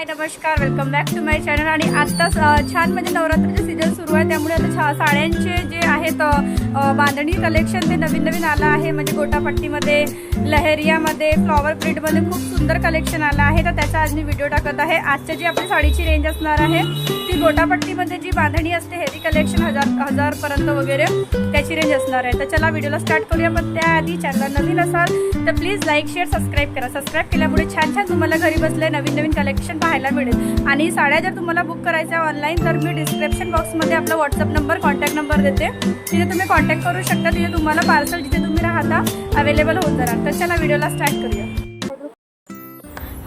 हाय नमस्कार welcome back to my channel आणि आत्ताच छान म्हणजे नवरात्रीचे सीझन सुरू आहे त्यामुळे आता छा साड्यांचे जे आहेत बांधणी कलेक्शन ते नवीन नवीन आलं आहे. म्हणजे गोटापट्टीमध्ये लहेरियामध्ये फ्लॉवर प्रिंटमध्ये खूप सुंदर कलेक्शन आलं आहे. तर त्याचा आज मी व्हिडिओ टाकत आहे. आजच्या जी आपली साडीची रेंज असणार आहे गोटापट्टीमध्ये जी बांधणी असते हेवी कलेक्शन हजार हजारपर्यंत वगैरे त्याची रेंज असणार आहे. तर चला व्हिडिओला स्टार्ट करूया पण त्याआधी चॅनल नवीन असाल तर प्लीज लाईक शेअर सबस्क्राईब करा. सबस्क्राईब केल्यामुळे छान छान तुम्हाला घरी बसले नवीन नवीन कलेक्शन पाहायला मिळेल. आणि साड्या जर तुम्हाला बुक करायच्या ऑनलाईन तर मी डिस्क्रिप्शन बॉक्समध्ये आपला व्हॉट्सअप नंबर कॉन्टॅक्ट नंबर देते. तिथे तुम्ही कॉन्टॅक्ट करू शकता तिथे तुम्हाला पार्सल जिथे तुम्ही राहता अवेलेबल होऊन जाणार. तर चला व्हिडिओला स्टार्ट करूया.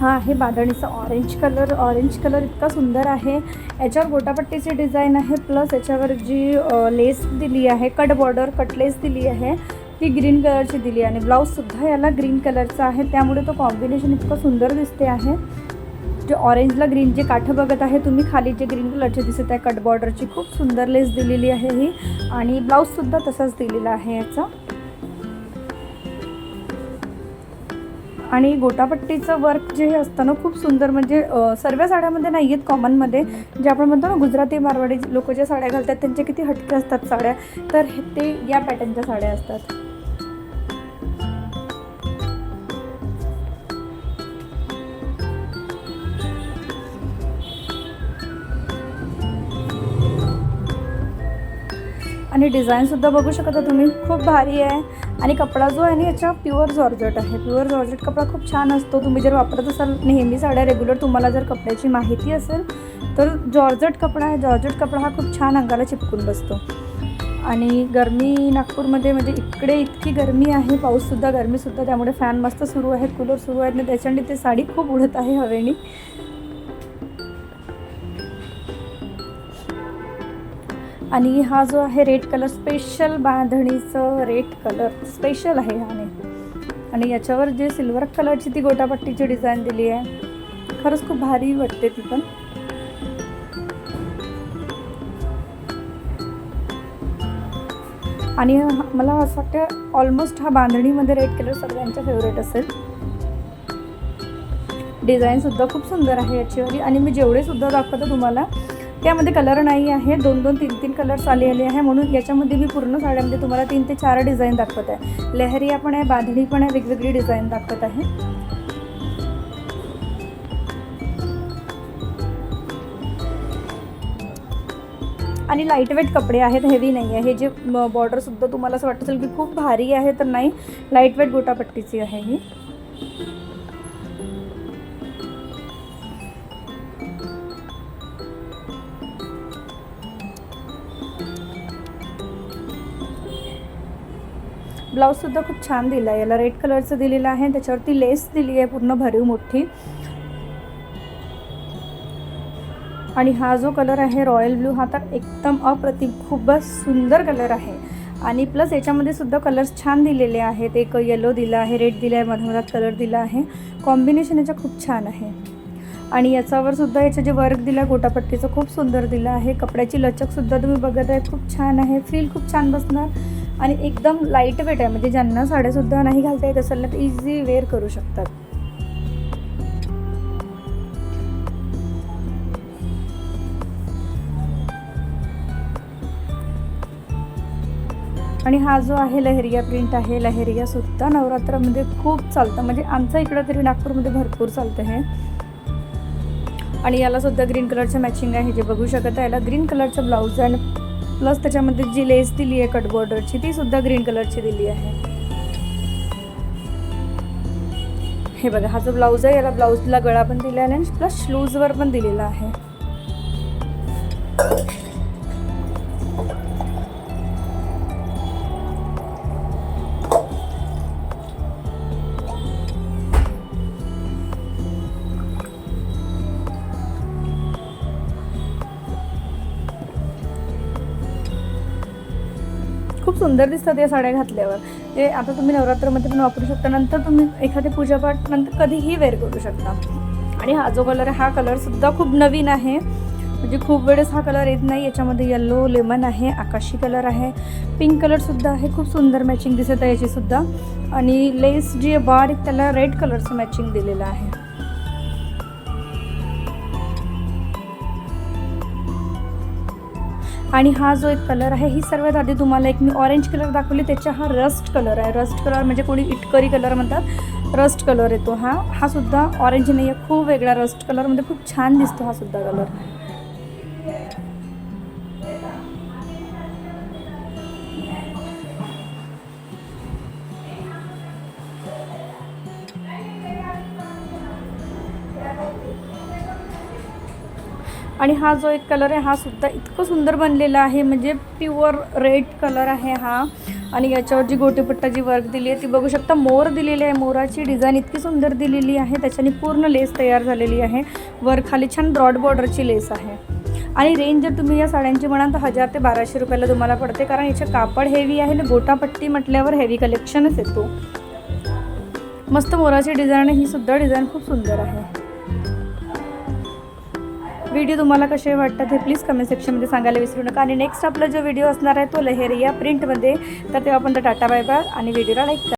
हा आहे बादणीचा ऑरेंज कलर ऑरेंज कलर इतका सुंदर आहे. याच्यावर गोटापट्टीची डिझाईन आहे. प्लस याच्यावर जी लेस दिली आहे कट बॉर्डर कट लेस दिली आहे ती ग्रीन कलरची दिली आहे. आणि ब्लाऊजसुद्धा याला ग्रीन कलरचा आहे. त्यामुळे तो कॉम्बिनेशन इतकं सुंदर दिसते आहे. जे ऑरेंजला ग्रीन जे काठं बघत आहे तुम्ही खाली जे ग्रीन कलरचे दिसत आहे कट बॉर्डरची खूप सुंदर लेस दिलेली आहे ही. आणि ब्लाऊजसुद्धा तसाच दिलेला आहे याचा. आणि गोटापट्टीचं वर्क जे हे असतं ना खूप सुंदर. म्हणजे सर्व साड्यामध्ये नाही आहेत कॉमनमध्ये जे आपण म्हणतो ना गुजराती मारवाडी लोक ज्या साड्या घालतात त्यांच्या किती हटके असतात साड्या. तर ते या पॅटर्नच्या साड्या असतात. आणि डिझाईनसुद्धा बघू शकता तुम्ही. खूप भारी आहे. आणि कपडा जो आहे ना याचा प्युअर जॉर्जट आहे. प्युअर जॉर्जट कपडा खूप छान असतो. तुम्ही जर वापरत असाल नेहमी साड्या रेग्युलर तुम्हाला जर कपड्याची माहिती असेल तर जॉर्जट कपडा आहे. जॉर्जट कपडा हा खूप छान अंगाला चिपकून बसतो. आणि गरमी नागपूरमध्ये म्हणजे इकडे इतकी गरमी आहे पाऊससुद्धा गरमीसुद्धा त्यामुळे फॅन मस्त सुरू आहेत कूलर सुरू आहेत. आणि त्याच्याने ते साडी खूप उडत आहे हवेने. आणि हा जो आहे रेड कलर स्पेशल बांधणीचं रेड कलर स्पेशल आहे ह्याने आणि याच्यावर जे सिल्वर कलरची ती गोटापट्टीची डिझाईन दिली आहे. खरंच खूप भारी वाटते ती पण. आणि मला असं वाटतं ऑलमोस्ट हा बांधणीमध्ये रेड कलर सगळ्यांचा फेवरेट असेल. डिझाईनसुद्धा खूप सुंदर आहे याचीवाली आणि मी जेवढे सुद्धा तुम्हाला त्यामध्ये कलर नाही आहे दोन दोन तीन तीन कलर्स आलेले आहे म्हणून याच्यामध्ये मी पूर्ण साड्यामध्ये तुम्हाला तीन ते चार डिझाईन दाखवत आहे. लहरिया पण आहे बांधणी पण आहे वेगवेगळी डिझाईन दाखवत आहे. आणि लाईटवेट कपडे आहेत हेवी नाही आहे. हे जे बॉर्डरसुद्धा तुम्हाला असं वाटत असेल की खूप भारी आहे तर नाही. लाईटवेट गोटापट्टीची आहे ही. ब्लाऊजसुद्धा खूप छान दिला आहे. याला रेड कलरचं दिलेलं आहे. त्याच्यावरती लेस दिली आहे पूर्ण भरीव मोठी आणि हा जो कलर आहे रॉयल ब्लू हा तर एकदम अप्रतिम खूपच सुंदर कलर आहे. आणि प्लस याच्यामध्ये सुद्धा कलर्स छान दिलेले आहेत. एक येलो दिला आहे रेड दिला आहे मधोमधात कलर दिला आहे. कॉम्बिनेशन याच्या खूप छान आहे. आणि याच्यावर सुद्धा याचं जे वर्क दिलं आहे गोटापट्टीचं खूप सुंदर दिलं आहे. कपड्याची लचकसुद्धा तुम्ही बघत आहे. खूप छान आहे. फील खूप छान बसणार. आणि एकदम लाइट वेट आहे. म्हणजे ज्यांना साड्यासुद्धा नाही घालता येत असेल ना तर इझी वेअर करू शकतात. आणि हा जो आहे लहेरिया प्रिंट आहे लहेरिया सुद्धा नवरात्रामध्ये खूप चालतं. म्हणजे आमच्या इकडं तरी नागपूरमध्ये भरपूर चालतं हे. आणि याला सुद्धा ग्रीन कलरचं मॅचिंग आहे. जे बघू शकत आहे याला ग्रीन कलरचं ब्लाऊज अँड आणि प्लस त्याच्यामध्ये जी लेस दिली आहे कट बॉर्डरची ती सुद्धा ग्रीन कलरची दिली आहे. हे बघा हा जो ब्लाऊज आहे याला ब्लाऊजला गळा पण दिला आहे आणि प्लस शूजवर पण दिलेला आहे. खूप सुंदर दिसतात या साड्या घातल्यावर. ते आता तुम्ही नवरात्रामध्ये पण वापरू शकता. नंतर तुम्ही एखादी पूजापाठ नंतर कधीही वेअर करू शकता. आणि हा जो कलर हा कलरसुद्धा खूप नवीन आहे. म्हणजे खूप वेळेस हा कलर येत नाही. याच्यामध्ये येल्लो लेमन आहे आकाशी कलर आहे. पिंक कलरसुद्धा आहे. खूप सुंदर मॅचिंग दिसत आहे याचीसुद्धा आणि लेस जी आहे बारीक त्याला रेड कलरचं मॅचिंग दिलेलं आहे. आणि हा जो एक कलर आहे ही सर्वात आधी तुम्हाला एक मी ऑरेंज कलर दाखवली त्याच्या हा रस्ट कलर आहे. रस्ट कलर म्हणजे कोणी इटकरी कलर म्हणतात. रस्ट कलर येतो हा. हा सुद्धा ऑरेंज नाही आहे खूप वेगळा रस्ट कलरमध्ये खूप छान दिसतो हा सुद्धा कलर आणि हा जो एक कलर आहे हा सुद्धा इतकं सुंदर बनलेला आहे. म्हणजे प्युअर रेड कलर आहे हा. आणि याच्यावर जी गोटीपट्टा जी वर्क दिली आहे ती बघू शकता मोर दिलेली आहे. मोराची डिझाईन इतकी सुंदर दिलेली आहे. त्याच्याने पूर्ण लेस तयार झालेली आहे. वर खाली छान ब्रॉड बॉर्डरची लेस आहे. आणि रेंज जर तुम्ही या साड्यांची म्हणाल तर हजार ते बाराशे रुपयाला तुम्हाला पडते. कारण याचं कापड हेवी आहे आणि गोटापट्टी म्हटल्यावर हेवी कलेक्शनच येतो. मस्त मोराची डिझाईन ही सुद्धा डिझाईन खूप सुंदर आहे. व्हिडिओ तुम्हाला कसे वाटतात हे प्लीज कमेंट सेक्शनमध्ये सांगायला विसरू नका. आणि नेक्स्ट आपला जो व्हिडिओ असणार आहे तो लहेरिया प्रिंटमध्ये तर तेव्हा पण टाटा बाय बाय आणि व्हिडिओला लाईक करा.